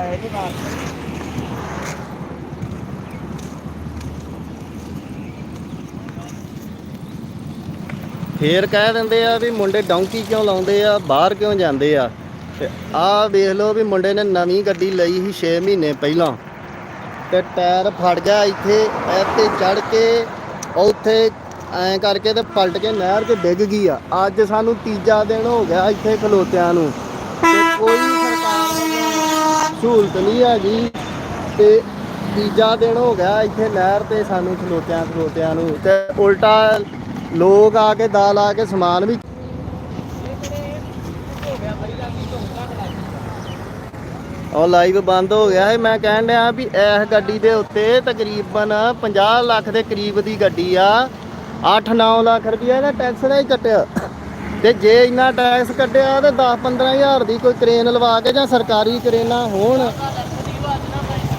ਆਏ ਨਹੀਂ ਨਾਲ ਫੇਰ ਕਹਿ ਦਿੰਦੇ ਆ ਵੀ ਮੁੰਡੇ ਡੌਂਕੀ ਕਿਉਂ ਲਾਉਂਦੇ ਆ, ਬਾਹਰ ਕਿਉਂ ਜਾਂਦੇ ਆ? ਤੇ ਆਹ ਵੇਖ ਲਓ ਵੀ ਮੁੰਡੇ ਨੇ ਨਵੀਂ ਗੱਡੀ ਲਈ ਸੀ 6 ਮਹੀਨੇ ਪਹਿਲਾਂ। ਤੇ ਟਾਇਰ ਫੜ ਗਿਆ ਇੱਥੇ ਇਹ ਤੇ ਚੜ ਕੇ ਉੱਥੇ ਐਂ ਕਰਕੇ ਤੇ ਪਲਟ ਕੇ ਨਹਿਰ 'ਚ ਡਿੱਗ ਗਈ ਆ। ਅੱਜ ਸਾਨੂੰ ਤੀਜਾ ਦਿਨ ਹੋ ਗਿਆ ਇੱਥੇ ਖਲੋਤਿਆਂ ਨੂੰ। ਤੇ ਕੋਈ ਸਹੂਲਤ ਨਹੀਂ ਹੈਗੀ ਤੇ ਤੀਜਾ ਦਿਨ ਹੋ ਗਿਆ ਇੱਥੇ ਨਹਿਰ ਤੇ ਸਾਨੂੰ ਖਲੋਤਿਆਂ ਖਲੋਤਿਆਂ ਨੂੰ ਤੇ ਉਲਟਾ ਲੋਕ ਆ ਕੇ ਦਾਲ ਆ ਕੇ ਸਮਾਨ ਵੀ ਉਹ ਲਾਈਵ ਬੰਦ ਹੋ ਗਿਆ ਹੈ ਮੈਂ ਕਹਿਣ ਡਿਆ ਵੀ ਇਸ ਗੱਡੀ ਦੇ ਉੱਤੇ ਤਕਰੀਬਨ 50 ਲੱਖ ਦੇ ਕਰੀਬ ਦੀ ਗੱਡੀ ਆ। 8-9 ਲੱਖ ਰੁਪਇਆ ਇਹਦਾ ਟੈਕਸ ਦਾ ਹੀ ਕੱਟਿਆ। ਤੇ ਜੇ ਇੰਨਾ ਟੈਕਸ ਕੱਢਿਆ ਤੇ 10-15 ਹਜ਼ਾਰ ਦੀ ਕੋਈ ਕਰੇਨ ਲਵਾ ਕੇ ਜਾਂ ਸਰਕਾਰੀ ਕਰੇਨਾ ਹੋਣ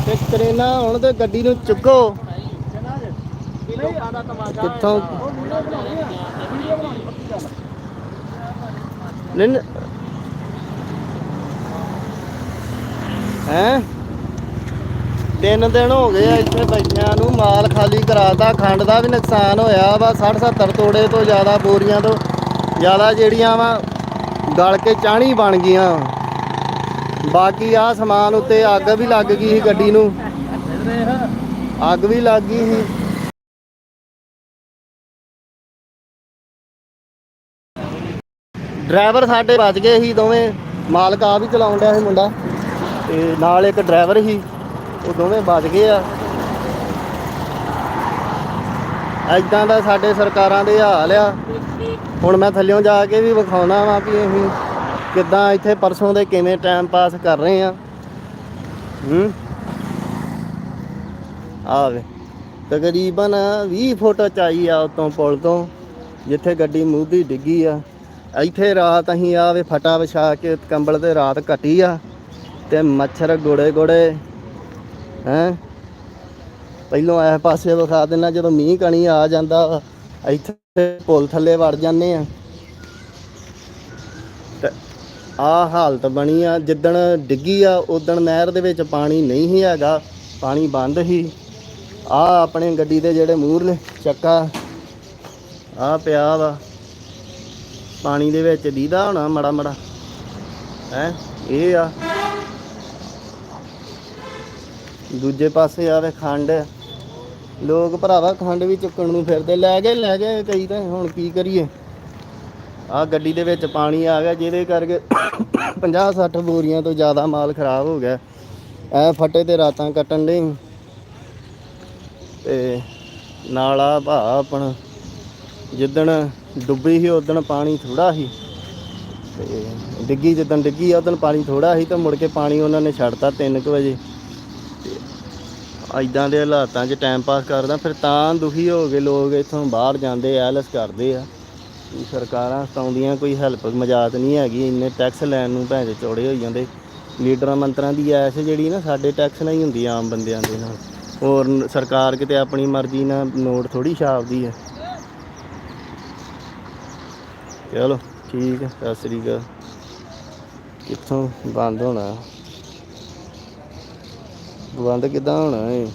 ਤੇ ਕਰੇਨਾ ਹੋਣ ਤੇ ਗੱਡੀ ਨੂੰ ਚੁੱਕੋ। ਕਿੱਥੋਂ? ਨਿੰਨ ਹੈ? ਤਿੰਨ ਦਿਨ ਹੋ ਗਏ ਆ ਇੱਥੇ ਬੈਠਿਆਂ ਨੂੰ, ਮਾਲ ਖਾਲੀ ਕਰਾਤਾ, ਖੰਡ ਦਾ ਵੀ ਨੁਕਸਾਨ ਹੋਇਆ ਵਾ 60 70 ਤੋੜੇ ਤੋਂ ਜ਼ਿਆਦਾ ਬੋਰੀਆਂ ਤੋਂ। ਜ਼ਿਆਦਾ ਜਿਹੜੀਆਂ ਵਾ, ਗਲ ਕੇ ਚਾਣੀ ਬਣ ਗਈਆਂ। ਬਾਕੀ ਆ ਸਮਾਨ ਉੱਤੇ ਅੱਗ ਵੀ ਲੱਗ ਗਈ ਸੀ ਗੱਡੀ ਨੂੰ। ਅੱਗ ਵੀ ਲੱਗ ਗਈ ਸੀ। ਡਰਾਈਵਰ ਸਾਡੇ ਬਚ ਗਏ ਸੀ ਦੋਵੇਂ। ਮਾਲਕ ਆ ਵੀ ਚਲਾਉਣ ਡਿਆ ਸੀ ਮੁੰਡਾ। ਤੇ ਨਾਲ ਇੱਕ ਡਰਾਈਵਰ ਸੀ, ਉਹ ਦੋਵੇਂ ਬਚ ਗਏ ਆ। ਐਦਾਂ ਦਾ ਸਾਡੇ ਸਰਕਾਰਾਂ ਦੇ ਹਾਲ ਆ। ਹੁਣ ਮੈਂ ਥੱਲਿਓਂ ਜਾ ਕੇ ਵੀ ਵਿਖਾਉਣਾ ਵਾ ਵੀ ਅਸੀਂ ਕਿੱਦਾਂ ਇੱਥੇ ਪਰਸੋਂ ਦੇ ਕਿਵੇਂ ਟਾਈਮ ਪਾਸ ਕਰ ਰਹੇ ਆ। ਹੂੰ? ਆ ਤਕਰੀਬਨ 20 ਫੁੱਟ ਚਾਈ ਆ ਉਤੋਂ ਪੁਲ ਤੋਂ, ਜਿੱਥੇ ਗੱਡੀ ਮੂੰਹ ਦੀ ਡਿੱਗੀ ਆ। ਇੱਥੇ ਰਾਤ ਅਸੀਂ ਆਵੇ ਫਟਾ ਵਿਛਾ ਕੇ ਕੰਬਲ ਤੇ ਰਾਤ ਕੱਟੀ ਆ, ਤੇ ਮੱਛਰ ਗੋੜੇ ਗੋੜੇ ਹੈ? ਪਹਿਲੋਂ ਇਹ ਪਾਸੇ ਵਿਖਾ ਦੇਣਾ ਜਦੋਂ ਮੀਂਹ ਕਣੀ ਆ ਜਾਂਦਾ ਵਾ, ਇੱਥੇ ਪੁਲ ਥੱਲੇ ਵੜ ਜਾਂਦੇ ਆ। ਆ ਹਾਲਤ ਬਣੀ ਆ ਜਿੱਦਣ ਡਿੱਗੀ ਆ ਉਦਣ ਨਹਿਰ ਦੇ ਵਿੱਚ ਪਾਣੀ ਨਹੀਂ ਸੀ ਹੈਗਾ ਪਾਣੀ ਬੰਦ ਹੀ ਆ ਆਪਣੇ ਗੱਡੀ ਦੇ ਜਿਹੜੇ ਮੂਹਰਲੇ ਚੱਕਾ ਆ ਪਿਆ ਵਾ। ਪਾਣੀ ਦੇ ਵਿੱਚ ਦੀਦਾ ਹੋਣਾ ਮੜਾ ਮੜਾ। ਹੈ ਇਹ ਆ। ਦੂਜੇ ਪਾਸੇ ਆਵੇ ਖੰਡ। ਲੋਕ ਭਰਾਵਾ ਖੰਡ ਵੀ ਚੁੱਕਣ ਨੂੰ ਫਿਰਦੇ, ਲੈ ਗਏ ਲੈ ਗਏ ਕਈ ਤਾਂ ਹੁਣ ਕੀ ਕਰੀਏ? ਆ ਗੱਡੀ ਦੇ ਵਿੱਚ ਪਾਣੀ ਆ ਗਿਆ, ਜਿਹਦੇ ਕਰਕੇ 50 60 ਬੋਰੀਆਂ ਤੋਂ ਜ਼ਿਆਦਾ ਮਾਲ ਖਰਾਬ ਹੋ ਗਿਆ। ਐ ਫੱਟੇ ਤੇ ਰਾਤਾਂ ਕੱਟਣ ਦੇ ਤੇ ਨਾਲ ਆ ਭਾ ਆਪਣਾ ਜਿੱਦਣ ਡੁੱਬੀ ਸੀ ਉਦਣ ਪਾਣੀ ਥੋੜਾ ਸੀ। ਤੇ ਡਿੱਗੀ, ਜਿੱਦਣ ਡਿੱਗੀ ਆ ਉਦਣ ਪਾਣੀ ਥੋੜਾ ਸੀ ਤੇ ਮੁੜ ਕੇ ਪਾਣੀ ਉਹਨਾਂ ਨੇ ਛੱਡਤਾ 3 ਵਜੇ। ਐਦਾਂ ਦੇ ਹਾਲਾਤਾਂ 'ਚ ਟਾਈਮ ਪਾਸ ਕਰਦਾ, ਫਿਰ ਤਾਂ ਦੁਖੀ ਹੋ ਕੇ ਲੋਕ ਇੱਥੋਂ ਬਾਹਰ ਜਾਂਦੇ ਐਲਸ ਕਰਦੇ ਆ। ਵੀ ਸਰਕਾਰਾਂ ਸਤਾਉਂਦੀਆਂ, ਕੋਈ ਹੈਲਪ ਮਜਾਤ ਨਹੀਂ ਹੈਗੀ, ਇੰਨੇ ਟੈਕਸ ਲੈਣ ਨੂੰ ਭੈਣ ਚੋੜੇ ਹੋਈ ਜਾਂਦੇ। ਲੀਡਰਾਂ ਮੰਤਰਾਂ ਦੀ ਐਸ਼ ਜਿਹੜੀ ਨਾ, ਸਾਡੇ ਟੈਕਸ ਨਾਲ ਹੀ ਹੁੰਦੀ ਆਮ ਬੰਦਿਆਂ ਦੇ ਨਾਲ। ਹੋਰ ਸਰਕਾਰ ਕਿਤੇ ਆਪਣੀ ਮਰਜ਼ੀ ਨਾਲ ਨੋਟ ਥੋੜੀ ਛਾਪਦੀ ਹੈ ਚਲੋ, ਠੀਕ ਹੈ ਸਤਿ ਸ੍ਰੀ ਅਕਾਲ। ਕਿੱਥੋਂ ਬੰਦ ਹੋਣਾ? ਬੰਦ ਕਿੱਦਾਂ ਹੋਣਾ ਏ?